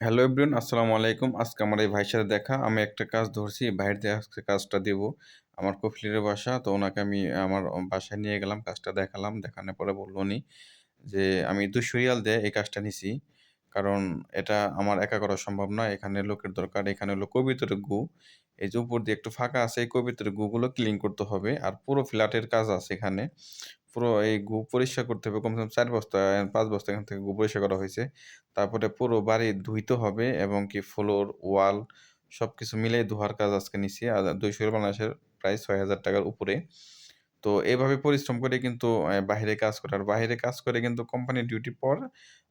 Hello everyone, আসসালামু আলাইকুম। আজকে আমার এই ভাইয়ের সাথে দেখা। আমি একটা কাজ ধরছি দিয়ে আজকে কাজটা দেব। আমার কফিলের বাসা, তো ওনাকে আমি আমার বাসায় নিয়ে গেলাম, কাজটা দেখালাম। দেখানোর পরে বলল উনি যে, আমি দুশো রিয়াল দিয়ে এই কাজটা নিছি। কারণ এটা আমার একা করা সম্ভব নয়। এখানে লোকের দরকার, এখানে হলো কবিতর গু। এই যে, উপর দিয়ে একটু ফাঁকা আছে, এই কবিতর গুগুলো ক্লিন করতে হবে। আর পুরো ফ্ল্যাটের কাজ আছে এখানে। পুরো এই গু পরিষ্কার করতে হবে, কমসে কম চার বস্তা, পাঁচ বস্তা এখান থেকে গু পরিষ্কার করা হয়েছে। তারপরে পুরো বাড়ি ধুইতে হবে এবং কি ফ্লোর ওয়াল সব কিছু মিলিয়ে ধোয়ার কাজ আজকে নিছি। আর দুইশো বাংলাদেশের প্রায় ছয় হাজার টাকার উপরে। তো এভাবে পরিশ্রম করে কিন্তু বাহিরে কাজ করে। আর বাহিরে কাজ করে কিন্তু কোম্পানির ডিউটি পর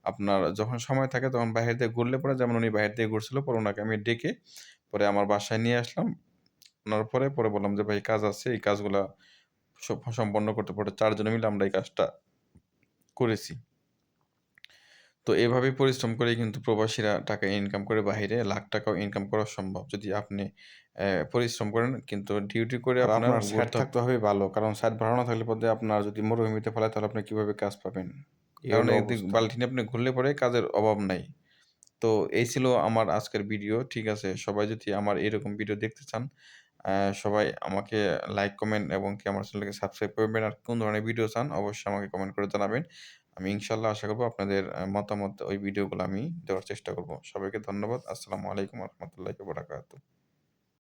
আপনার যখন সময় থাকে তখন বাহির দিয়ে ঘুরলে পরে, যেমন উনি বাহির দিয়ে ঘুরছিল, পরে ওনাকে আমি ডেকে পরে আমার বাসায় নিয়ে আসলাম। ওনার পরে পরে বললাম যে, ভাই, কাজ আছে, এই কাজগুলা সম্পন্ন করতে পারে চারজনে মিলে আমরা এই কাজটা করেছি। তো এভাবে পরিশ্রম করে কিন্তু প্রবাসীরা টাকা ইনকাম করে বাহিরে লাখ টাকাও ইনকাম করা সম্ভব। যদি আপনি পরিশ্রম করেন কিন্তু ডিউটি করে আপনার সাইড থাকতে হবে ভালো কারণ সাইড ভালো না থাকলে পরে আপনার যদি মরুভূমিতে ফেলায় তাহলে আপনি কীভাবে কাজ পাবেন? কারণ একদিক নিয়ে আপনি ঘুরলে পরে কাজের অভাব নাই। তো এই ছিল আমার আজকের ভিডিও ঠিক আছে? সবাই যদি আমার এরকম ভিডিও দেখতে চান সবাই আমাকে লাইক কমেন্ট এবং কি আমার চ্যানেলকে সাবস্ক্রাইব করবেন। আর কোন ধরনের ভিডিও চান, অবশ্যই আমাকে কমেন্ট করে জানাবেন। আমি ইনশাল্লাহ আশা করব আপনাদের মতামত ওই ভিডিওগুলো আমি দেওয়ার চেষ্টা করব। সবাইকে ধন্যবাদ। আসসালামু আলাইকুম রহমতুল্লাহ বারাকাতু